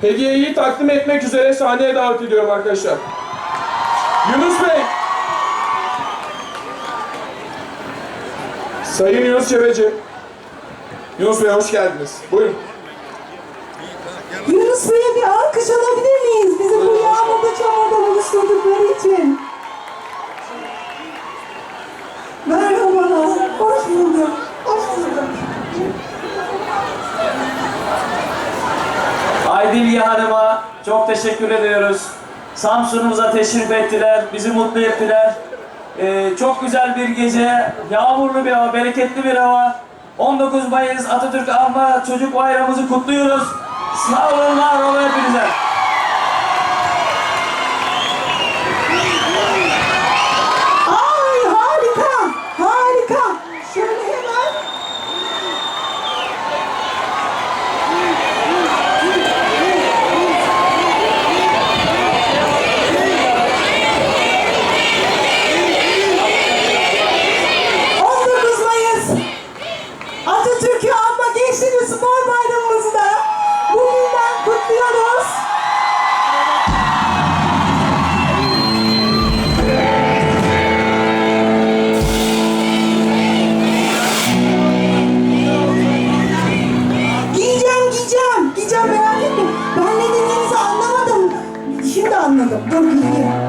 hediyeyi takdim etmek üzere sahneye davet ediyorum arkadaşlar. Yunus Bey. Sayın Yunus Çeveci. Yunus Bey hoş geldiniz. Buyurun. Yunus Bey'e bir alkış alabilir miyiz? Bizi bu Aydilge Hanım'a çok teşekkür ediyoruz. Samsun'umuza teşrif ettiler, bizi mutlu ettiler. Ee, çok güzel bir gece, yağmurlu bir hava, bereketli bir hava. 19 Mayıs Atatürk Anma Çocuk Bayramımızı kutluyoruz. Sağ olun, var olun hepinize. Atatürk'ü anma Gençlik ve Spor Bayramımızı da bugünden kutluyoruz. Giyeceğim, giyeceğim. Giyeceğim merak etme. Ben ne dediğinizi anlamadım. Şimdi anladım. Dur giyeyim.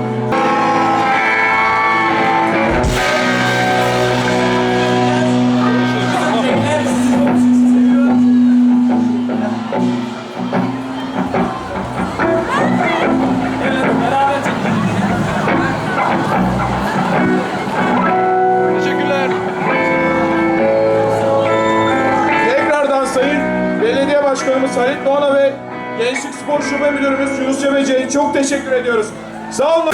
Halit Doğan'a ve Gençlik Spor Şube Müdürümüz Yunus Çeveci'ye çok teşekkür ediyoruz. Sağ olun.